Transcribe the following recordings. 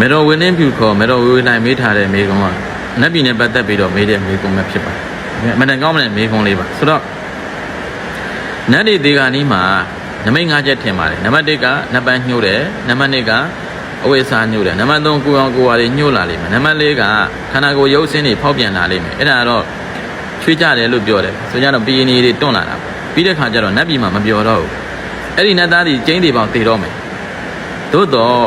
မေတော်ဝင်းနှင်းဖြူခေါ်မေတော်ဝေဝေနိုင်မေးထားတဲ့မေကုံကနတ်ပြည်နဲ့ပတ်သက်ပြီးတော့မေးတဲ့မေကုံပဲဖြစ်ပါတယ်အမှန်တန်ကောင်းမတဲ့မေကုံလေးပါဆိုတော့နတ်တွေဒီကနီးမှာနမိတ်ငါးချက်ထင်ပါတယ်နံပါတ်1ကနတ်ပန်းညှို့တယ်နံပါတ်2ကအဝိစာညှို့တယ်နံပါတ်3ကိုအောင်ကိုဝါတွေညှို့လာလိမ့်မယ်နံပါတ်4ကခန္ဓာကိုယ်ရုပ်ဆင်းတွေဖောက်ပြန်လာလိမ့်မယ်အဲ့ဒါကတော့ချွေးကြတယ်လို့ပြောတယ်ဆိုကြတော့ပီရင်တွေတွန့်လာတာပေါ့ပြီးတဲ့ခါကျတော့နတ်ပြည်မှာမပြောတော့ဘူးအဲ့ဒီနတ်သားတွေကျင်းတွေပေါင်းတည်တော့မယ်သို့တော့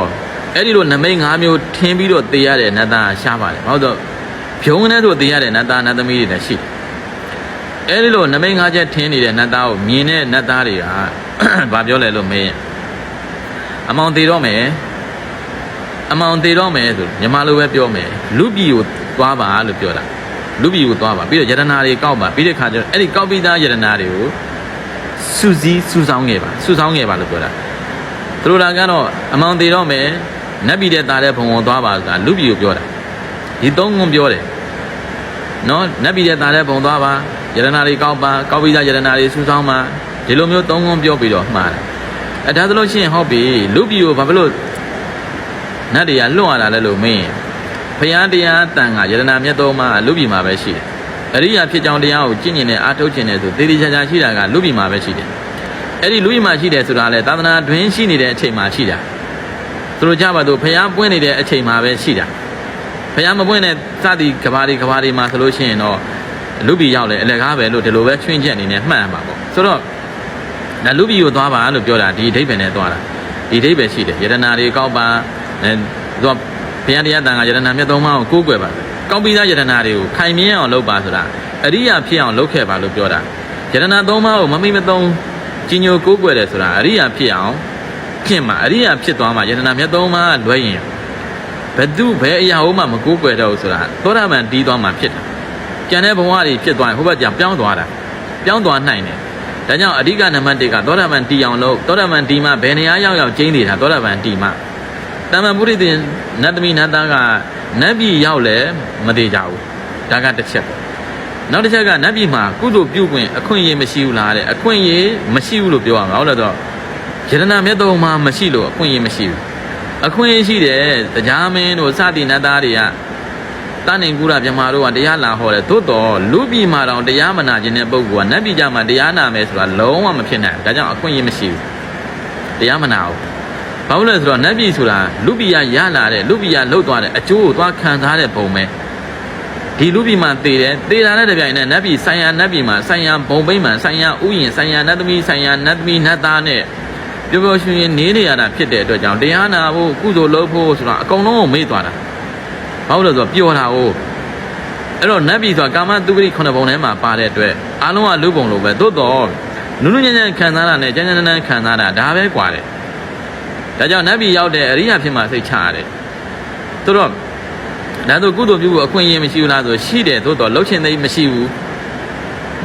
အဲ့ဒီလိုနမိတ်၅မျိုးထင်းပြီးတော့တည်ရတဲ့နတ်သားရှားပါတယ်ဘာလို့တော့ဖြုံးနေဆိုတည်ရတဲ့နတ်သားနတ်သမီးတွေလည်းရှိတယ်အဲ့ဒီလိုနမိတ်၅ချက်ထင်းနေတဲ့နတ်သားကိုမြင်တဲ့နတ်သားတွေကဘာပြောလဲလို့မေးရင်အမောင်တည်တော့မယ်အမောင်တည်တော့မယ်ဆိုညီမလိုပဲပြောမယ်လူပြည်ကိုသွားပါလို့ပြောတာလူပြည်ကိုသွားပါပြီးတော့ယတနာတွေကောက်ပါပြီးတဲ့ခါကျတော့အဲ့ဒီကောက်ပြီးသားယတနာတွေကိုစူးစီးစူးစောင်းခဲ့ပါစူးစောင်းခဲ့ပါလို့ပြောတာသူတို့လာကတော့အမောင်တည်တော့မယ် နတ်ပြည်တဲ့သားတဲ့ဘုံဝင်သွားပါဆိုတာလူပြည်ကိုပြောတာဒီသုံးခုပြောတယ်နော်နတ်ပြည်တဲ့သားတဲ့ဘုံသွားပါယတနာတွေကောက်ပါကောက်ပြီးသားယတနာတွေစူးစောင်းပါဒီလိုမျိုးသုံးခုပြောပြီးတော့မှားတယ်အဲဒါဆိုလို့ရှိရင်ဟုတ်ပြီလူပြည်ကိုဘာဖြစ်လို့နတ်တွေကလွတ်ရတာလဲလို့မင်းဖယားတရားတန်ကယတနာမြတ်တော်မှာလူပြည်မှာပဲရှိတယ်အရိယာဖြစ်ကြောင်းတရားကိုကျင့်ကျင်နဲ့အားထုတ်ခြင်းနဲ့ဆိုသေသေးချာချာရှိတာကလူပြည်မှာပဲရှိတယ်အဲ့ဒီလူပြည်မှာရှိတယ်ဆိုတာလဲသာသနာတွင်ရှိနေတဲ့အချိန်မှာရှိတာ သူတို့ကြပါတော့ဖယားပွင့်နေတဲ့အချိန်မှာပဲရှိတာဖယားမပွင့်တဲ့စသည်ကဘာတွေကဘာတွေမှာဆိုလို့ရှိရင်တော့လူပြည်ရောက်လေအလကားပဲလို့ဒီလိုပဲချွင်းချက်အနေနဲ့မှတ်ရမှာပေါ့ဆိုတော့ဒါလူပြည်ကိုသွားပါလို့ပြောတာဒီအဓိပ္ပာယ်နဲ့သွားတာဒီအဓိပ္ပာယ်ရှိတယ်ယတနာတွေကောက်ပါအဲသူကဘုရားတရားတန်ခါယတနာမြတ်သုံးပါးကိုကိုးကွယ်ပါကောက်ပြီးသားယတနာတွေကိုခိုင်မြဲအောင်လုပ်ပါဆိုတာအရိယာဖြစ်အောင်လုပ်ခဲ့ပါလို့ပြောတာယတနာသုံးပါးကိုမမိမသုံးကြီးညိုကိုးကွယ်တယ်ဆိုတာအရိယာဖြစ်အောင် ဖြစ်မှာအရိယာဖြစ်သွားမှာယတနာမြတ်သုံးပါးလွဲရင်ဘယ်သူဘယ်အရာဟုတ်မှမကိုးကွယ်တော့ဘူးဆိုတာသောတာပန်တီးသွားမှာဖြစ်တယ်ကျန်တဲ့ဘဝတွေဖြစ်သွားရင်ဟိုဘက်ကျပြောင်းသွားတာပြောင်းသွားနိုင်တယ်ဒါကြောင့်အဓိကနံပါတ်1ကသောတာပန်တီအောင်လို့သောတာပန်တီမှဘယ်နေရာရောက်ရောက်ကျင်းနေတာသောတာပန်တီမှတမန်ပုရိသင်နတ်သမီးနတ်သားကနတ်ပြည်ရောက်လဲမသေးကြဘူးဒါကတစ်ချက်နောက်တစ်ချက်ကနတ်ပြည်မှာကုသိုလ်ပြုခွင့်အခွင့်အရေးမရှိဘူးလားတဲ့အခွင့်အရေးမရှိဘူးလို့ပြောရမှာဟုတ်လားတော့ ယတနာမြတ်တော်မှာမရှိလို့အခွင့်အရေးမရှိဘူးအခွင့်အရေးရှိတယ်တရားမင်းတို့စသည်နတ်သားတွေကတန်နေကူရမြမာတို့ကတရားလာဟောတယ်သို့တော်လူပြည်မှာတောင်တရားမနာခြင်းတဲ့ပုဂ္ဂိုလ်ကနတ်ပြည်ကြမှာတရားနာမယ်ဆိုတာလုံးဝမဖြစ်နိုင်ဘူးဒါကြောင့်အခွင့်အရေးမရှိဘူးတရားမနာဘူးဘာလို့လဲဆိုတော့နတ်ပြည်ဆိုတာလူပြည်ရရလာတဲ့လူပြည်ရလှုပ်သွားတဲ့အကျိုးကိုသွားခံစားတဲ့ပုံပဲဒီလူပြည်မှာတည်တယ်တည်တာတဲ့တပြိုင်နဲ့နတ်ပြည်ဆိုင်ရာနတ်ပြည်မှာဆိုင်ရာဘုံဘိမ့်မှာဆိုင်ရာဥယျင်ဆိုင်ရာနတ်သမီးဆိုင်ရာနတ်သမီးနတ်သားနဲ့ ပျော်ပျော်ရွှင်ရွှင်နေနေရတာဖြစ်တဲ့အတွက်ကြောင့်တရားနာဖို့ကုသိုလ်လုပ်ဖို့ဆိုတာအကုန်လုံးကိုမေ့သွားတာဘာလို့လဲဆိုတော့ပျော်တာကိုအဲ့တော့နတ်ပြည်ဆိုတာကာမတုပ္ပရိခုနှစ်ပုံထဲမှာပါတဲ့အတွက်အားလုံးကလူပုံလိုပဲသို့တော့နုနုညံ့ညံ့ခံစားတာနဲ့ကြမ်းကြမ်းတမ်းခံစားတာဒါပဲကွာတယ်ဒါကြောင့်နတ်ပြည်ရောက်တဲ့အရိယာဖြစ်မှစိတ်ချရတယ်သို့တော့ဒါဆိုကုသိုလ်ပြုဖို့အခွင့်အရေးမရှိဘူးလားဆိုရှိတယ်သို့တော့လှုပ်ရှင်သိမရှိဘူး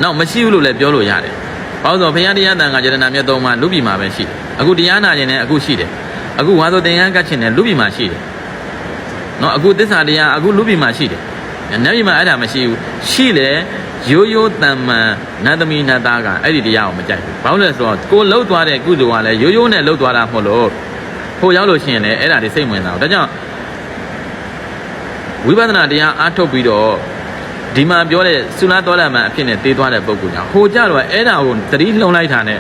နောက်မရှိဘူးလို့လည်းပြောလို့ရတယ် ဘာလို့ဆိုဘုရားတရားတန်ခါယတနာမြတ်သုံးပါလူပြည်မှာပဲရှိတယ်အခုတရားနာခြင်းနဲ့အခုရှိတယ်အခုဝါဆိုသင်္ကန်းကတ်ခြင်းနဲ့လူပြည်မှာရှိတယ်နော်အခုသစ္စာတရားအခုလူပြည်မှာရှိတယ်နတ်ပြည်မှာအဲ့ဒါမရှိဘူးရှိလေရိုးရိုးတန်မှန်နတ်သမီးနတ်သားကအဲ့ဒီတရားကိုမကြိုက်ဘူးဘာလို့လဲဆိုတော့ကိုလှုပ်သွားတဲ့ကုသိုလ်ကလည်းရိုးရိုးနဲ့လှုပ်သွားတာမဟုတ်လို့ဟိုရောက်လို့ရှိရင်လည်းအဲ့ဒါတွေစိတ်ဝင်စားတော့ဒါကြောင့်ဝိပဿနာတရားအားထုတ်ပြီးတော့ ဒီမှာပြောတဲ့သုလာတော်လမန်အဖြစ်နဲ့တေးသွားတဲ့ပုံကူညာဟိုကြတော့အဲ့ဒါကိုသတိလှုံလိုက်တာနဲ့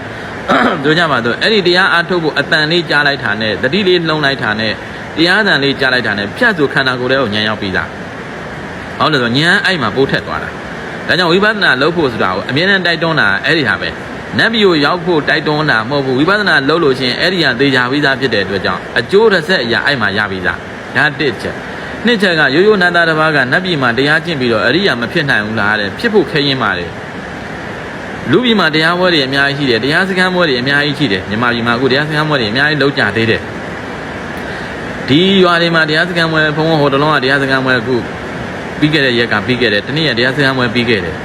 တို့ကြပါတော့အဲ့ဒီတရားအားထုတ်ဖို့အတန်လေးကြားလိုက်တာနဲ့သတိလေးလှုံလိုက်တာနဲ့တရားအတန်လေးကြားလိုက်တာနဲ့ဖြတ်ဆိုခန္ဓာကိုယ်လေးကိုညံရောက်ပြီးသားဟုတ်လို့ဆိုညံအဲ့မှာပိုးထက်သွားတာဒါကြောင့်ဝိပဿနာလုပ်ဖို့ဆိုတာကိုအမြဲတမ်းတိုက်တွန်းတာအဲ့ဒီဟာပဲနတ်ပြည်ကိုရောက်ဖို့တိုက်တွန်းတာမဟုတ်ဘူးဝိပဿနာလုပ်လို့ရှိရင်အဲ့ဒီဟာသေချာပြီးသားဖြစ်တဲ့အတွက်ကြောင့်အကျိုးတစ်ဆက်အရာအဲ့မှာရပြီးသားဒါတစ်ချက် နှစ်ချက်ကရိုးရိုးနန္တာတစ်ပါးကနတ်ပြည်မှာတရားကျင့်ပြီးတော့အရိယာမဖြစ်နိုင်ဘူးလားတဲ့ဖြစ်ဖို့ခဲရင်ပါတယ်လူပြည်မှာတရားပွဲတွေအများကြီးရှိတယ်တရားစခန်းပွဲတွေအများကြီးရှိတယ်မြန်မာပြည်မှာအခုတရားစခန်းပွဲတွေအများကြီးလုံးကြသေးတယ်ဒီရွာတွေမှာတရားစခန်းပွဲဘုံဘုံဟိုတလုံးကတရားစခန်းပွဲအခုပြီးခဲ့တဲ့ရက်ကပြီးခဲ့တယ်တနေ့ရက်တရားစခန်းပွဲပြီးခဲ့တယ်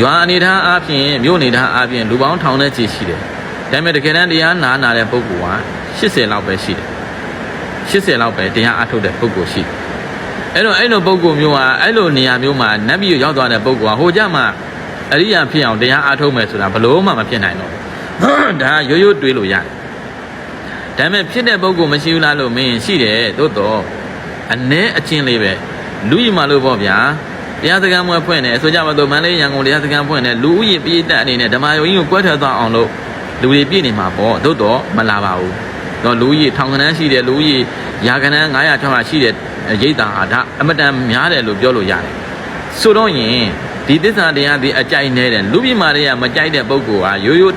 ရွာအနေထားအပြင်မြို့အနေထားအပြင်လူပေါင်းထောင်နဲ့ချီရှိတယ်ဒါပေမဲ့တကယ်တမ်းတရားနာနာတဲ့ပုဂ္ဂိုလ်က80လောက်ပဲရှိတယ်80လောက်ပဲတရားအထုတ်တဲ့ပုဂ္ဂိုလ်ရှိတယ် အဲ့တော့အဲ့လိုပုဂ္ဂိုလ်မျိုးကအဲ့လိုနေရာမျိုးမှာနတ်ပြည်ကိုရောက်သွားတဲ့ပုဂ္ဂိုလ်ကဟိုကြမှာအရိယာဖြစ်အောင်တရားအားထုတ်မယ်ဆိုတာဘလို့မှမဖြစ်နိုင်တော့ဒါရိုးရိုးတွေးလို့ရတယ်ဒါပေမဲ့ဖြစ်တဲ့ပုဂ္ဂိုလ်မရှိဘူးလားလို့မင်းရှိတယ်သို့တော့အ ਨੇ အချင်းလေးပဲလူကြီးမှလို့ပေါ့ဗျာတရားစခန်းမွဲဖွင့်တယ်ဆိုကြပါတော့မန္တလေးရန်ကုန်တရားစခန်းဖွင့်တယ်လူဦးရေပြည်တက်အနေနဲ့ဓမ္မယုံကြီးကိုကွဲထွက်သွားအောင်လို့လူတွေပြည့်နေမှာပေါ့သို့တော့မလာပါဘူးတော့လူကြီးထောင်ကနန်းရှိတယ်လူကြီးရာကနန်း900 600ရှိတဲ့ ရိတ်တာဟာဒါအမတန်များတယ်လို့ပြောလို့ရတယ်ဆိုတော့ရင်ဒီသစ္စာတရားဒီအကြိုက်နေတဲ့လူပြည်မာတွေကမကြိုက်တဲ့ပုဂ္ဂိုလ်ဟာရိုးရိုး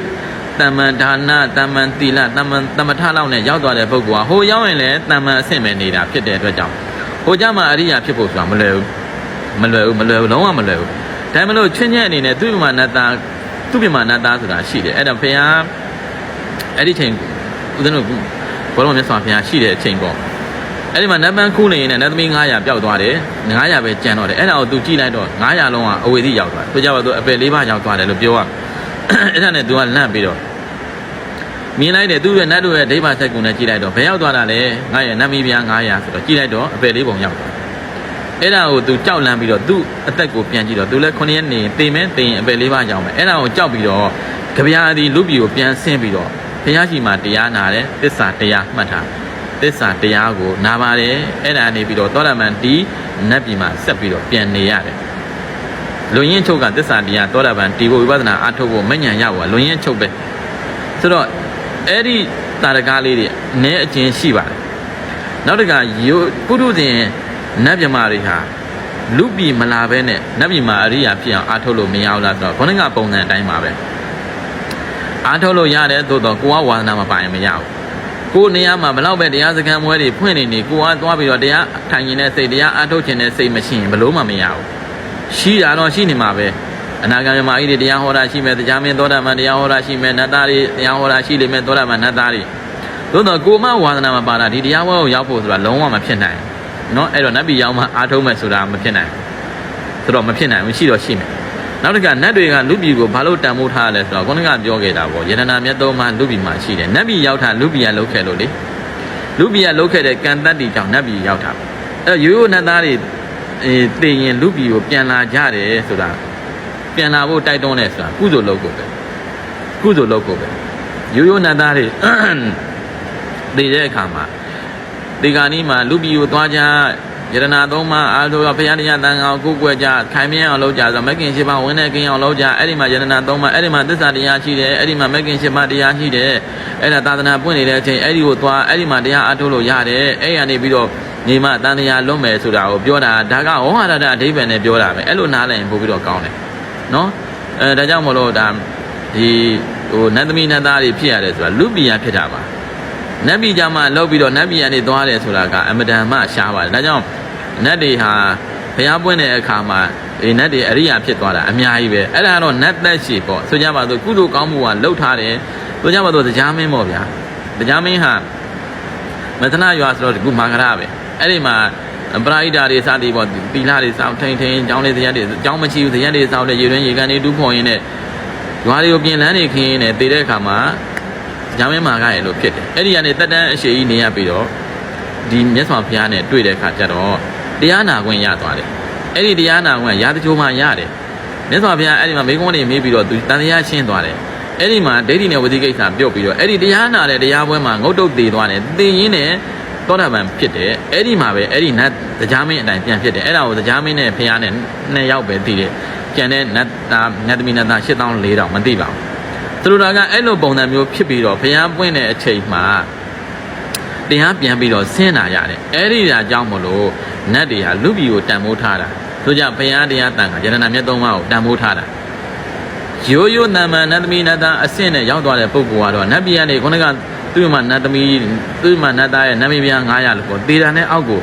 တမ္မန်ဒါနတမ္မန်သီလတမ္မန်သမထလောက်နဲ့ရောက်သွားတဲ့ပုဂ္ဂိုလ်ဟာဟိုရောက်ရင်လည်းတမ္မန်အဆင့်ပဲနေတာဖြစ်တဲ့အတွက်ကြောင့်ဟိုကြမှာအရိယာဖြစ်ဖို့ဆိုတာမလွယ်ဘူးမလွယ်ဘူးမလွယ်ဘူးလုံးဝမလွယ်ဘူးဒါမှမလို့ချင်းချင်းအနေနဲ့သူ့ပြမနာတာသူ့ပြမနာတာဆိုတာရှိတယ်အဲ့တော့ဘုရားအဲ့ဒီချိန်ဦးဇင်းတို့ဘောလုံးမြတ်စွာဘုရားရှိတဲ့အချိန်ပေါ့ အဲ့ဒီမှာနတ်ပန်းခုနေရင်လည်းနတ်သမီး900ပျောက်သွားတယ်900ပဲကျန်တော့တယ်အဲ့ဒါကိုသူကြည့်လိုက်တော့900လုံးကအဝေစီရောက်သွားတယ်သူကြပါတော့အပယ်လေးပါးရောက်သွားတယ်လို့ပြောရအဲ့ဒါနဲ့ तू ကလန့်ပြီးတော့မြင်လိုက်တယ်သူ့ရဲ့နတ်တို့ရဲ့ဒိဗ္ဗဆက်ကုနဲ့ကြည့်လိုက်တော့ဘယ်ရောက်သွားတာလဲငါရဲ့နတ်မီးပြား900ဆိုတော့ကြည့်လိုက်တော့အပယ်လေးပုံရောက်သွားအဲ့ဒါကို तू ကြောက်လန့်ပြီးတော့သူ့အသက်ကိုပြန်ကြည့်တော့ तू လည်း9ရက်နေတေမဲတေရင်အပယ်လေးပါးကြောင်းပဲအဲ့ဒါကိုကြောက်ပြီးတော့ကြပြားဒီလူပြည်ကိုပြန်ဆင်းပြီးတော့ဘုရားရှိခိုးတရားနာတယ်သစ္စာတရားမှတ်ထား သစ္စာတရားကိုနာပါတယ်အဲ့ဒါနေပြီးတော့သောတာပန်ဒီနတ်ပြည်မှာဆက်ပြီးတော့ပြန်နေရတယ်လူရင်းချုပ်ကသစ္စာတရားသောတာပန်ဒီဘဝဝိပဿနာအထုတ်ဖို့မဉဏ်ရောက်ပါလူရင်းချုပ်ပဲဆိုတော့အဲ့ဒီတာရကားလေးတွေအနည်းအကျဉ်းရှိပါတယ်နောက်တစ်ခါယပုထုဇဉ်နတ်မြမာတွေဟာလူပြည်မလာဘဲနဲ့နတ်ပြည်မှာအရိယာဖြစ်အောင်အထုတ်လို့မရဘူးလားဆိုတော့ခေါင်းကပုံစံအတိုင်းပါပဲအထုတ်လို့ရတယ်သို့တော့ကိုကဝါသနာမပိုင်မရဘူး ကိုနေရာမှာဘလောက်ပဲတရားစခန်းမွဲတွေဖွင့်နေနေကိုကသွားပြီးတော့တရားထိုင်နေတဲ့စိတ်တရားအထုတ်ခြင်းတဲ့စိတ်မရှိရင်ဘလို့မှမရဘူးရှိတာတော့ရှိနေမှာပဲအနာဂတ်မြမာကြီးတွေတရားဟောတာရှိမယ်တရားမင်းသောတာပန်တရားဟောတာရှိမယ်နတ်သားတွေတရားဟောတာရှိလိမ့်မယ်သောတာပန်နတ်သားတွေသို့တော့ကိုမဝါသနာမပါတာဒီတရားဟောကိုရောက်ဖို့ဆိုတာလုံးဝမဖြစ်နိုင်ဘူးเนาะအဲ့တော့နတ်ပြည်ရောက်မှအားထုတ်မယ်ဆိုတာမဖြစ်နိုင်ဘူးဆိုတော့မဖြစ်နိုင်ဘူးရှိတော့ရှိမယ် နောက်တစ်ခါနတ်တွေကလူပြည်ကိုဘာလို့တန်ဖိုးထားရလဲဆိုတော့ခုနကပြောခဲ့တာပေါ့ယန္တနာမြတ်သုံးပါးလူပြည်မှာရှိတယ်နတ်ပြည်ရောက်တာလူပြည်ကလုတ်ခဲ့လို့လေလူပြည်ကလုတ်ခဲ့တဲ့ကံတတ်တီကြောင့်နတ်ပြည်ရောက်တာအဲ့ရိုးရိုးနတ်သားတွေအေးတည်ရင်လူပြည်ကိုပြန်လာကြတယ်ဆိုတာပြန်လာဖို့တိုက်တွန်းတယ်ဆိုတာကုသိုလ်လုပ်ကိုပဲကုသိုလ်လုပ်ကိုပဲရိုးရိုးနတ်သားတွေတည်တဲ့အခါမှာဒီကနေ့မှာလူပြည်ကိုသွားကြ ယရနာသုံးပါးအားလုံးဘုရားတရားတန်ခါကိုကိုွယ်ကြခိုင်မြဲအောင်လုပ်ကြဆိုမက်ကင်ရှိပါဝင်တဲ့ကင်းအောင်လုပ်ကြအဲ့ဒီမှာယရနာသုံးပါးအဲ့ဒီမှာသစ္စာတရားရှိတယ်အဲ့ဒီမှာမက်ကင်ရှိပါတရားရှိတယ်အဲ့ဒါသာသနာပွင့်နေတဲ့အချိန်အဲ့ဒီကိုသွားအဲ့ဒီမှာတရားအားထုတ်လို့ရတယ်အဲ့ရနေပြီးတော့ညီမတန်တရားလွတ်မယ်ဆိုတာကိုပြောတာဒါကဝဟရဒအဓိပ္ပာယ်နဲ့ပြောတာပဲအဲ့လိုနားလည်ရင်ပို့ပြီးတော့ကောင်းတယ်နော်အဲဒါကြောင့်မလို့ဒါဒီဟိုနတ်သမီးနတ်သားတွေဖြစ်ရတယ်ဆိုတာလူပြည်ရဖြစ်တာပါနတ်ပြည်ကြမှာလောက်ပြီးတော့နတ်ပြည်ကနေသွားတယ်ဆိုတာကအမတန်မှရှားပါတယ်ဒါကြောင့် နတ်တွေဟာဘုရားပွင့်တဲ့အခါမှာဒီနတ်တွေအရိယာဖြစ်သွားတာအများကြီးပဲအဲ့ဒါကတော့နတ်သက်ရှိပေါ့ဆိုကြပါစို့ကုသိုလ်ကောင်းမှုကလှုပ်ထားတယ်ဆိုကြပါစို့တရားမင်းပေါ့ဗျာတရားမင်းဟာမသနာရွာဆိုတော့ဒီကုမာကရပဲအဲ့ဒီမှာပရာဟိတာတွေစသည်ပေါ့တီလာတွေစောင်းထိန်ထိန်ကျောင်းလေးဇရက်တွေကျောင်းမရှိဘူးဇရက်တွေစောင်းတဲ့ရေတွင်းရေကန်တွေတူးဖော်ရင်းနဲ့ရွာတွေကိုပြင်လန်းနေခင်းရင်းနဲ့တည်တဲ့အခါမှာဂျာမင်းမာကရလို့ဖြစ်တယ်အဲ့ဒီကနေတက်တန်းအရှိကြီးနေရပြီးတော့ဒီမြတ်စွာဘုရားနဲ့တွေ့တဲ့အခါကျတော့ တရားနာခွင့်ရသွားတယ်အဲ့ဒီတရားနာခွင့်ရာတချိုးမှရတယ်မြတ်စွာဘုရားအဲ့ဒီမှာမိကုန်းတွေမေးပြီးတော့သူတန်တရားရှင်းသွားတယ်အဲ့ဒီမှာဒိဋ္ဌိနဲ့ဝစီကိစ္စပြုတ်ပြီးတော့အဲ့ဒီတရားနာတဲ့တရားပွဲမှာငုတ်တုတ်သေးသွားတယ်သိရင်းနဲ့သောတာပန်ဖြစ်တယ်အဲ့ဒီမှာပဲအဲ့ဒီနတ်တရားမင်းအတိုင်းပြန်ဖြစ်တယ်အဲ့ဒါကိုတရားမင်းနဲ့ဖះနဲ့နှစ်ယောက်ပဲသိတယ်ကျန်တဲ့နတ်သားနတ်သမီးနတ်သား8400မသိပါဘူးသူတို့ကအဲ့လိုပုံစံမျိုးဖြစ်ပြီးတော့ဖះပွင့်တဲ့အချိန်မှာ တရားပြန်ပြီးတော့ဆင်းလာရတယ်အဲ့ဒီဒါကြောင့်မလို့နတ်တွေဟာလူပြည်ကိုတန်ဖိုးထားတာတို့ကြောင့်ဘုရားတရားတန်ခါယန္တနာမြတ်သုံးပါးကိုတန်ဖိုးထားတာရိုးရိုးနာမနတ်သမီးနတ်သားအဆင့်နဲ့ရောက်သွားတဲ့ပုဂ္ဂိုလ်ကတော့နတ်ပြည်ကနေခုနကသူ့မှာနတ်သမီးသူ့မှာနတ်သားရဲ့နတ်မင်းပြား900လို့ပေါ့တေတာနဲ့အောက်ကို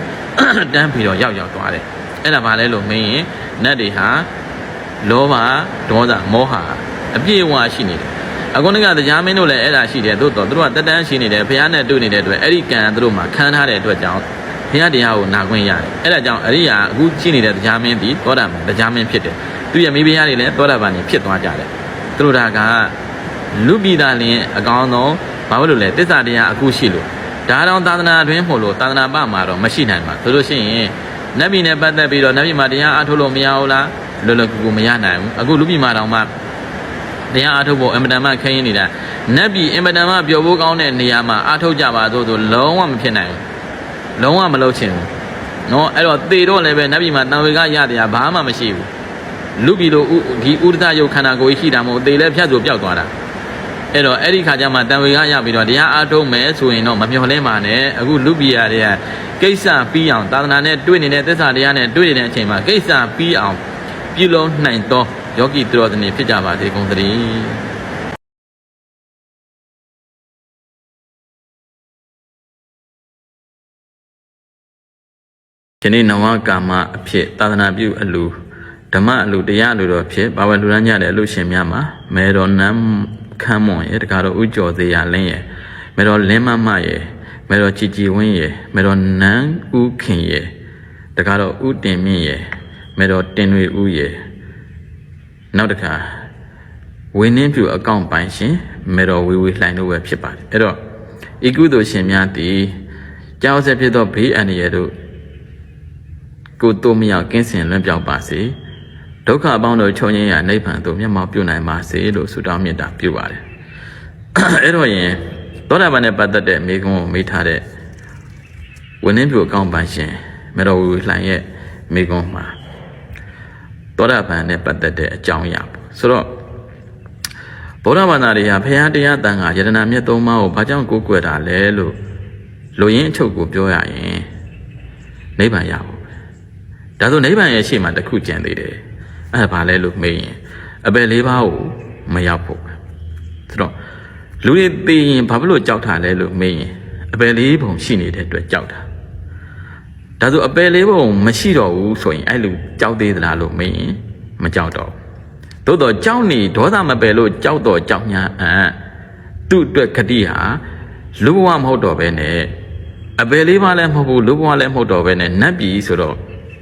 တန်းပြီးတော့ရောက်ရောက်သွားတယ်အဲ့ဒါဘာလဲလို့မင်းရင်နတ်တွေဟာလောဘဒေါသမောဟအပြည့်အဝရှိနေတယ် အခုနကတရားမင်းတို့လည်းအဲ့ဒါရှိတယ်သို့တော့သူတို့ကတက်တန်းရှိနေတယ်ဘုရားနဲ့တွေ့နေတဲ့အတွက်အဲ့ဒီကံသူတို့မှာခံထားတဲ့အတွက်ကြောင့်ဘုရားတရားကိုနာခွင့်ရတယ်အဲ့ဒါကြောင့်အရိယာအခုရှိနေတဲ့တရားမင်းဒီသောတာပန်တရားမင်းဖြစ်တယ်သူရဲ့မိဖုရားတွေလည်းသောတာပန်တွေဖြစ်သွားကြတယ်သူတို့ဒါကလူပြည်သားလင်းအကောင်းဆုံးဘာလို့လဲတစ္ဆာတရားအခုရှိလို့ဒါတော့သာသနာအတွင်းမို့လို့သာသနာပမှာတော့မရှိနိုင်ပါဆိုလို့ရှိရင်နတ်ပြည်နဲ့ပတ်သက်ပြီးတော့နတ်ပြည်မှာတရားအားထုတ်လို့မရဘူးလားလောလောကူကူမရနိုင်ဘူးအခုလူပြည်မှာတောင်မှ တရားအားထုတ်ဖို့အင်မတန်မှခင်းနေတာနတ်ပြည်အင်မတန်မှပျော်ဖို့ကောင်းတဲ့နေရာမှာအားထုတ်ကြပါသို့ဆိုလုံးဝမဖြစ်နိုင်ဘူးလုံးဝမလုပ်ချင်ဘူးနော်အဲ့တော့သေတော့လည်းပဲနတ်ပြည်မှာတန်ဝေကရတရားဘာမှမရှိဘူးလူပြည်လိုဥဒီဥဒ္ဒယုတ်ခန္ဓာကိုယ်ရှိတာမဟုတ်သေလည်းဖြတ်ဆိုပျောက်သွားတာအဲ့တော့အဲ့ဒီခါကျမှတန်ဝေကရပြီးတော့တရားအားထုတ်မယ်ဆိုရင်တော့မမျှော်လင့်ပါနဲ့အခုလူပြည်ရတဲ့ကိစ္စပြီးအောင်သာသနာနဲ့တွေ့နေတဲ့သစ္စာတရားနဲ့တွေ့နေတဲ့အချိန်မှာကိစ္စပြီးအောင်ပြုလုံးနိုင်သော ယောဂီသူတော်စနေဖြစ်ကြပါစေကုန်သတည်းဒီနေ့နဝကာမအဖြစ်သာသနာပြုအလူဓမ္မအလူတရားအလူတော်ဖြစ်ဘာဝလူရမ်းကြတဲ့အလူရှင်များမှာမေတော်နမ်းခမ်းမွန်ရဲ့တကားတော့ဥကျော်သေးရလင်းရဲ့မေတော်လင်းမမရဲ့မေတော်ကြည်ကြည်ဝင်းရဲ့မေတော်နန်းဥခင်ရဲ့တကားတော့ဥတင်မြင့်ရဲ့မေတော်တင်တွေဥရဲ့ နောက်တစ်ခါဝင်းနှင်းပြူအကောင့်ပိုင်ရှင်မေတော်ဝေဝေလှိုင်တို့ပဲဖြစ်ပါတယ်အဲ့တော့ဤကုသိုလ်ရှင်များသည်ကြောက်ဆက်ဖြစ်သောဘေးအန္တရာယ်တို့ကိုတို့မရောက်ကင်းစင်လွတ်ပြောက်ပါစေဒုက္ခအပေါင်းတို့ချုပ်ငြိမ်းရာနိဗ္ဗာန်သို့မျက်မှောက်ပြုနိုင်ပါစေလို့ဆုတောင်းမေတ္တာပြုပါတယ်အဲ့တော့ရင်သောတာပန်နဲ့ပတ်သက်တဲ့မိကုံးကိုမေးထားတဲ့ဝင်းနှင်းပြိုအကောင်းပန်ရှင်မေတော်ဝီလှိုင်ရဲ့မိကုံးမှာ သောတာပန်နဲ့ပတ်သက်တဲ့အကြောင်းအရာပေါ့ဆိုတော့ဗုဒ္ဓဘာသာတွေဟာဘုရားတရားတန်ခါယတနာမြတ်သုံးပါးကိုဘာကြောင့်ကိုးကွယ်တာလဲလို့လူရင်းအချုပ်ကိုပြောရရင်နိဗ္ဗာန်ရဖို့ဒါဆိုနိဗ္ဗာန်ရဲ့ရှေ့မှာတစ်ခုကြံသေးတယ်အဲ့ဒါဘာလဲလို့မေးရင်အပယ်လေးပါးကိုမရောက်ဖို့ပဲဆိုတော့လူတွေသိရင်ဘာဖြစ်လို့ကြောက်တာလဲလို့မေးရင်အပယ်လေးပုံရှိနေတဲ့အတွက်ကြောက်တာ ဒါဆိုအပယ်လေးပုံမရှိတော့ဘူးဆိုရင်အဲ့လူကြောက်သေးသလားလို့မေးရင်မကြောက်တော့ဘူးသို့တော့ကြောက်နေဒေါသမပယ်လို့ကြောက်တော့ကြောက်ညာအံ့သူ့အတွက်ခတိဟာလူဘဝမဟုတ်တော့ဘဲနဲ့အပယ်လေးပါလည်းမဟုတ်ဘူးလူဘဝလည်းမဟုတ်တော့ဘဲနဲ့နတ်ပြည်ဆိုတော့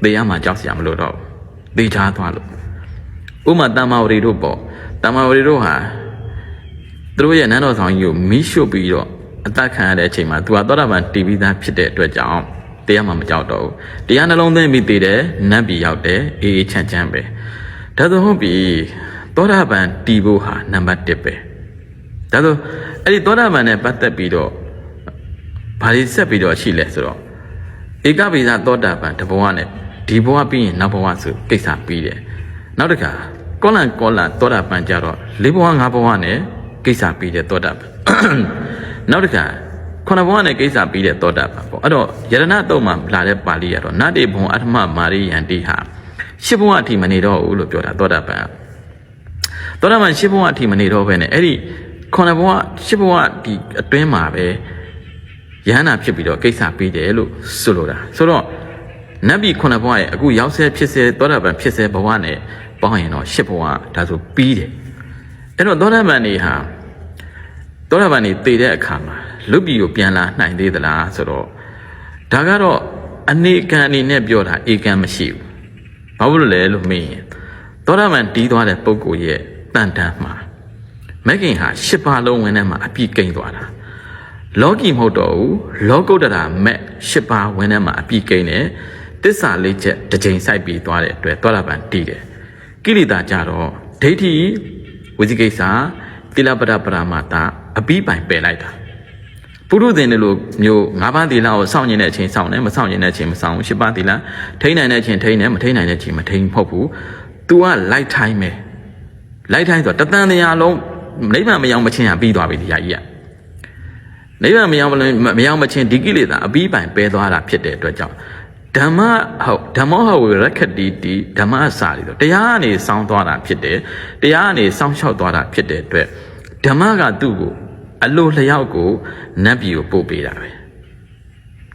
သေရမှာကြောက်စရာမလိုတော့ဘူးသေချာသွားလို့ဥမာတမ္မာဝရီတို့ပေါ့တမ္မာဝရီတို့ဟာသူတို့ရဲ့နန်းတော်ဆောင်ကြီးကိုမီးရှို့ပြီးတော့အသက်ခံရတဲ့အချိန်မှာသူကသောတာပန်တီးပြီးသားဖြစ်တဲ့အတွက်ကြောင့် သေရမှာမကြောက်တော့ဘူးတရားနှလုံးသွင်းပြီးသေတယ်နတ်ပြည်ရောက်တယ်အေးအေးချမ်းချမ်းပဲဒါဆိုဟုတ်ပြီသောတာပန်တီးဖို့ဟာနံပါတ်1ပဲဒါဆိုအဲ့ဒီသောတာပန်နဲ့ပတ်သက်ပြီးတော့ဘာတွေဆက်ပြီးတော့ရှိလဲဆိုတော့ဧကဗေဒသောတာပန်တဘဝနဲ့ဒီဘဝပြီးရင်နောက်ဘဝဆိုကိစ္စပြီးတယ်နောက်တစ်ခါကောလန်ကောလန်သောတာပန်ကြတော့လေးဘဝငါးဘဝနဲ့ကိစ္စပြီးတယ်သောတာပန်နောက်တစ်ခါ ခုနဘဝနဲ့ကိစ္စပြီးတဲ့သောတာပန်ပေါ့အဲ့တော့ယရဏတုံမှာလာတဲ့ပါဠိကတော့နတ္တိဘုံအထမမာရိယန္တိဟာရှစ်ဘဝအထိမနေတော့ဘူးလို့ပြောတာသောတာပန်သောတာပန်ရှစ်ဘဝအထိမနေတော့ဘဲနဲ့အဲ့ဒီခုနဘဝရှစ်ဘဝဒီအတွင်းမှာပဲယဟန္တာဖြစ်ပြီးတော့ကိစ္စပြီးတယ်လို့ဆိုလိုတာဆိုတော့နတ်ပြည်ခုနှစ်ဘဝရဲ့အခုရောက်ဆဲဖြစ်ဆဲသောတာပန်ဖြစ်ဆဲဘဝနဲ့ပေါင်းရင်တော့ရှစ်ဘဝဒါဆိုပြီးတယ်အဲ့တော့သောတာပန်နေဟာသောတာပန်နေတည်တဲ့အခါမှာ လူပြည်ကိုပြန်လာနိုင်သေးသလားဆိုတော့ဒါကတော့အနေကံအနေနဲ့ပြောတာဧကံမရှိဘူးဘာလို့လဲလို့မေးရင်သောတာပန်တီးသွားတဲ့ပုဂ္ဂိုလ်ရဲ့တန်တန်းမှာမဂ်ကင်ဟာရှစ်ပါးလုံးဝင်ထဲမှာအပြည့်ကိန်းသွားတာလောကီမဟုတ်တော့ဘူးလောကုတ္တရာမက်၈ပါးဝင်ထဲမှာအပြည့်ကိန်းတယ်တစ္ဆာလေးချက်တစ်ချိန်စိုက်ပြီးသွားတဲ့အတွက်သောတာပန်တည်တယ်ကိလေသာကြတော့ဒိဋ္ဌိဝိဇိကိစ္စတိလပဒပရမတာအပြီးပိုင်ပယ်လိုက်တာ ပုရုသင်တွေလိုမျိုးငါးပါးသီလကိုစောင့်ကျင်တဲ့အချိန်စောင့်တယ်မစောင့်ကျင်တဲ့အချိန်မစောင့်ဘူး၈ပါးသီလထိန်းနိုင်တဲ့အချိန်ထိန်းတယ်မထိန်းနိုင်တဲ့အချိန်မထိန်းမဟုတ်ဘူး तू ကလိုက်ထိုင်းပဲလိုက်ထိုင်းဆိုတော့တသံတရားလုံးနိဗ္ဗာန်မရောက်မချင်းဟာပြီးသွားပြီဒီဟာကြီးကနိဗ္ဗာန်မရောက်မလို့မရောက်မချင်းဒီကိလေသာအပြီးပိုင်ပယ်သွားတာဖြစ်တဲ့အတွက်ကြောင့်ဓမ္မဟုတ်ဓမ္မဟောဝရခတိတိဓမ္မအစာတွေတော့တရားကနေစောင်းသွားတာဖြစ်တယ်တရားကနေစောင်းလျှောက်သွားတာဖြစ်တဲ့အတွက်ဓမ္မကသူ့ကို အလိုလျောက်ကိုနတ်ပြည်ကိုပို့ပေးတာပဲ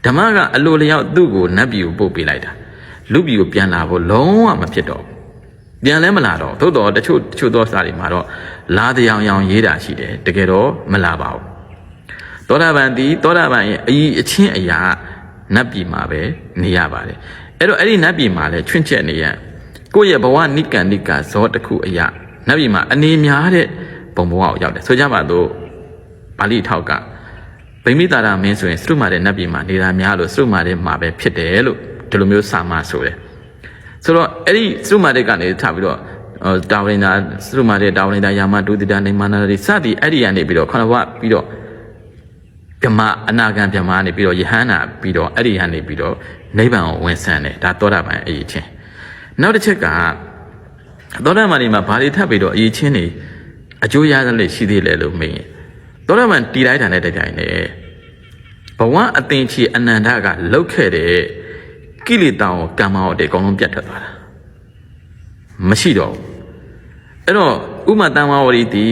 ဓမ္မကအလိုလျောက်သူ့ကိုနတ်ပြည်ကိုပို့ပေးလိုက်တာလူပြည်ကိုပြန်လာဖို့လုံးဝမဖြစ်တော့ဘူးပြန်လဲမလာတော့သို့တော့တချို့တချို့သောစာတွေမှာတော့လာတရားရောင်ရေးတာရှိတယ်တကယ်တော့မလာပါဘူးသောတာပန်သည်သောတာပန်ရဲ့အကြီးအချင်းအရာနတ်ပြည်မှာပဲနေရပါတယ်အဲ့တော့အဲ့ဒီနတ်ပြည်မှာလဲချွင့်ချက်နေရကိုယ့်ရဲ့ဘဝနိကံနိကဇောတစ်ခုအရာနတ်ပြည်မှာအနေများတဲ့ဘုံဘဝကိုရောက်တယ်ဆိုကြပါတော့ ပါဠိထောက်ကဗိမိတာရမင်းဆိုရင်စရုမာတဲ့နတ်ပြည်မှာနေတာများလို့စရုမာတဲ့မှာပဲဖြစ်တယ်လို့ဒီလိုမျိုးစာမဆိုတယ်ဆိုတော့အဲ့ဒီစရုမာတဲ့ကနေထပြီးတော့တာဝရိနာစရုမာတဲ့တာဝရိနာယာမဒုတိတနေမနာရီစသည်အဲ့ဒီကနေပြီးတော့ခဏဘဝပြီးတော့ဗြဟ္မအနာဂံဗြဟ္မာနေပြီးတော့ယဟန္တာပြီးတော့အဲ့ဒီဟန်နေပြီးတော့နိဗ္ဗာန်ကိုဝင်ဆန်းတယ်ဒါသောတာပန်အရေးချင်းနောက်တစ်ချက်ကသောတာပန်ဒီမှာဘာတွေထပ်ပြီးတော့အရေးချင်းနေအကျိုးရသလေးရှိသေးလဲလို့မေးရင် သောတာပန်တည်လိုက်တာနဲ့တကြိုင်နဲ့ဘဝအသင်ချီအနန္တကလှုပ်ခဲ့တဲ့ကိလေသာကိုကံမောတဲ့အကုန်လုံးပြတ်ထွက်သွားတာမရှိတော့ဘူးအဲ့တော့ဥမတန်ဝဝရီတီ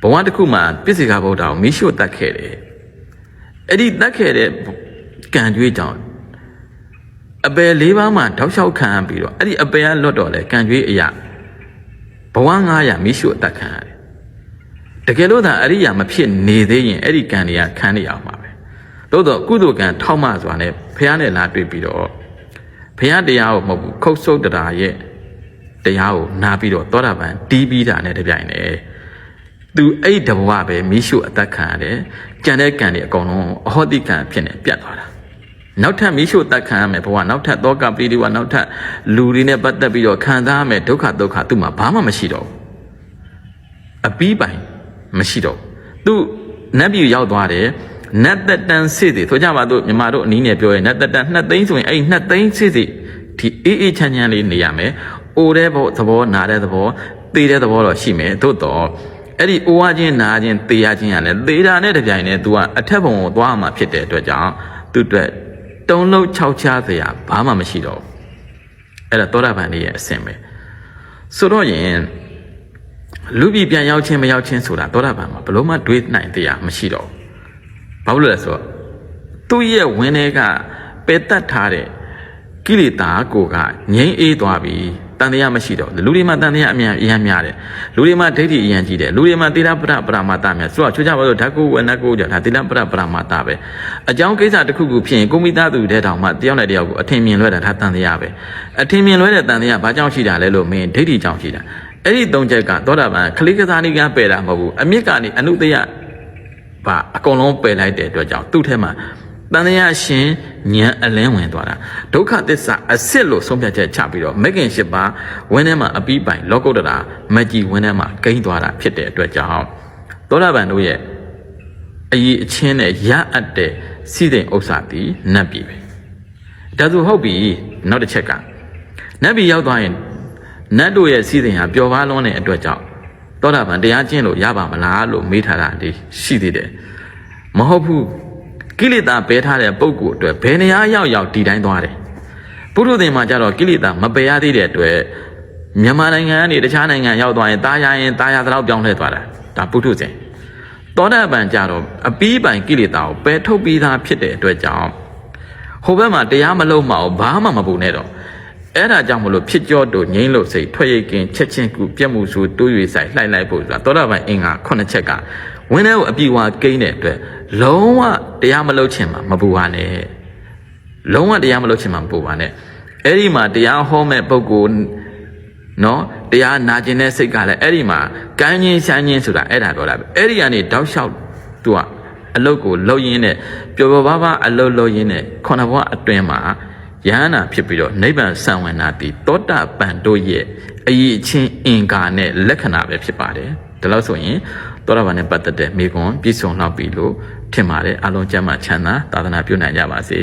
ဘဝတစ်ခုမှာပြစ္ဆေကဗုဒ္ဓကိုမိရှို့တတ်ခဲ့တယ်အဲ့ဒီတတ်ခဲ့တဲ့ကံကြွေးကြောင့်အပယ်လေးပါးမှာတောက်လျှောက်ခံရပြီးတော့အဲ့ဒီအပယ်ကလွတ်တော့လေကံကြွေးအရာဘဝ900မိရှို့အတတ်ခံရတယ် တကယ်လို့သာအရိယာမဖြစ်နေသေးရင်အဲ့ဒီကံတွေကခံနေအောင်ပါပဲသို့တော့ကုသိုလ်ကံထောက်မှစွာနဲ့ဖះနဲ့လာတွေ့ပြီးတော့ဖះတရားကိုမဟုတ်ဘူးခုတ်ဆုပ်တရားရဲ့တရားကိုနားပြီးတော့သောတာပန်တီးပြီးတာနဲ့တပြိုင်တည်းသူအဲ့ဒီတဘဝပဲမိရှုအသက်ခံရတယ်ကြံတဲ့ကံတွေအကုန်လုံးအဟောတိကံဖြစ်နေပြတ်သွားတာနောက်ထပ်မိရှုအသက်ခံရမယ်ဘဝနောက်ထပ်သောကပရိဒီဝနောက်ထပ်လူတွေနဲ့ပတ်သက်ပြီးတော့ခံစားရမယ်ဒုက္ခဒုက္ခသူ့မှာဘာမှမရှိတော့ဘူးအပီးပိုင် မရှိတော့ဘူးသူနတ်ပြည်ရောက်သွားတယ်နတ်သက်တန်စေ့စီဆိုကြပါတော့မြမတို့အနည်းနဲ့ပြောရင်နတ်သက်တန်နှစ်သိန်းဆိုရင်အဲ့နှစ်သိန်းစေ့စီဒီအေးအေးချမ်းချမ်းလေးနေရမယ်။အိုတဲ့ဘောသဘောနာတဲ့သဘောသေတဲ့သဘောတော့ရှိမယ်။သို့တော့အဲ့ဒီအိုရခြင်းနာခြင်းသေရခြင်းကလည်းသေတာနဲ့တပြိုင်တည်း तू ကအထက်ဘုံကိုသွားမှာဖြစ်တဲ့အတွက်ကြောင့်သူ့အတွက်တုံးလုံးခြောက်ချားစရာဘာမှမရှိတော့ဘူး။အဲ့ဒါသောတာပန်လေးရဲ့အဆင့်ပဲ။ဆိုတော့ရင် လူပြည်ပြန်ရောက်ခြင်းမရောက်ခြင်းဆိုတာသောတာပန်မှာဘလို့မှတွေးနိုင်တရားမရှိတော့ဘူး။ဘာလို့လဲဆိုတော့သူ့ရဲ့ဝင်းထဲကပယ်တတ်ထားတဲ့ကိလေသာကိုကငြိမ်းအေးသွားပြီတန်တရားမရှိတော့ဘူးလူတွေမှာတန်တရားအများအများများတယ်လူတွေမှာဒိဋ္ဌိအများကြီးတယ်လူတွေမှာတိရပရပရမတများဆိုတော့ချိုးကြပါလို့ဓာတ်ကိုဝနတ်ကိုကြဒါတိရပရပရမတပဲအကြောင်းကိစ္စတစ်ခုခုဖြစ်ရင်ကိုမိသားစုတဲ့တောင်မှတယောက်နဲ့တယောက်ကိုအထင်မြင်လွဲတာဒါတန်တရားပဲအထင်မြင်လွဲတဲ့တန်တရားဘာကြောင့်ရှိတာလဲလို့မင်းဒိဋ္ဌိကြောင့်ရှိတာ အဲ့ဒီသုံးချက်ကသောတာပန်ခလိကစားနိကပယ်တာမဟုတ်ဘူးအမြင့်ကနေအနုတယဘာအကုန်လုံးပယ်လိုက်တဲ့အတွက်ကြောင့်သူ့ထဲမှာတန်တရားရှင်ဉာဏ်အလင်းဝင်သွားတာဒုက္ခသစ္စာအစစ်လို့ဆုံးဖြတ်ချက်ချပြီးတော့မဂ်ခင်၈ပါးဝင်းထဲမှာအပီးပိုင်လောကုတ္တရာမကြီးဝင်းထဲမှာဂိမ့်သွားတာဖြစ်တဲ့အတွက်ကြောင့်သောတာပန်တို့ရဲ့အရေးအချင်းနဲ့ရအပ်တဲ့စီတဲ့ဥစ္စာတီနတ်ပြည်ပဲဒါဆိုဟုတ်ပြီနောက်တစ်ချက်ကနတ်ပြည်ရောက်သွားရင် နတ်တို့ရဲ့စီတဲ့ဟာပျော်ပါလွန်းတဲ့အတွက်ကြောင့်သောတာပန်တရားကျင့်လို့ရပါမလားလို့မေးထားတာဒီရှိသေးတယ်မဟုတ်ဘူးကိလေသာပယ်ထားတဲ့ပုဂ္ဂိုလ်အတွက်ဘယ်နေရာရောက်ရောက်ဒီတိုင်းသွားတယ်ပုရုသင်မှာကြတော့ကိလေသာမပယ်ရသေးတဲ့အတွက်မြန်မာနိုင်ငံကနေတခြားနိုင်ငံရောက်သွားရင်တာယာရင်တာယာသလောက်ပြောင်းလဲသွားတာဒါပုထုဇဉ်သောတာပန်ကြတော့အပီးပိုင်ကိလေသာကိုပယ်ထုတ်ပြီးသားဖြစ်တဲ့အတွက်ကြောင့်ဟိုဘက်မှာတရားမလုံးမအောင်ဘာမှမပူနဲ့တော့ အဲ့ဒါကြောင့်မလို့ဖြစ်ကြောတို့ငိမ့်လို့စိတ်ထွက်ရိတ်ကင်းချက်ချင်းကူပြက်မှုဆိုတိုး၍ဆိုင်လှိုက်လိုက်ဖို့ဆိုတာသောတာပန်အင်္ဂါခုနှစ်ချက်ကဝင်းထဲကိုအပြီဝါကိန်းတဲ့အတွက်လုံးဝတရားမလုပ်ချင်မှာမပူပါနဲ့လုံးဝတရားမလုပ်ချင်မှာမပူပါနဲ့အဲ့ဒီမှာတရားဟောမဲ့ပုဂ္ဂိုလ်နော်တရားနာကျင်တဲ့စိတ်ကလည်းအဲ့ဒီမှာကမ်းချင်းရှမ်းချင်းဆိုတာအဲ့ဒါပြောတာပဲအဲ့ဒီကနေတောက်လျှောက်သူကအလုတ်ကိုလှုပ်ရင်းနဲ့ပျော်ပျော်ပါးပါးအလုတ်လှုပ်ရင်းနဲ့ခုနဘဝအတွင်းမှာ ယဟန္တာဖြစ်ပြီးတော့နိဗ္ဗာန်ဆံဝင်တာတည်တောတာပန်တို့ရဲ့အရေးချင်းအင်္ဂါနဲ့လက္ခဏာပဲဖြစ်ပါတယ်ဒါလို့ဆိုရင်တောတာပန်နဲ့ပတ်သက်တဲ့မိကွန်ပြည့်စုံတော့ပြီလို့ထင်ပါတယ်အလုံးကျမ်းမှချမ်းသာသာသနာပြုနိုင်ကြပါစေ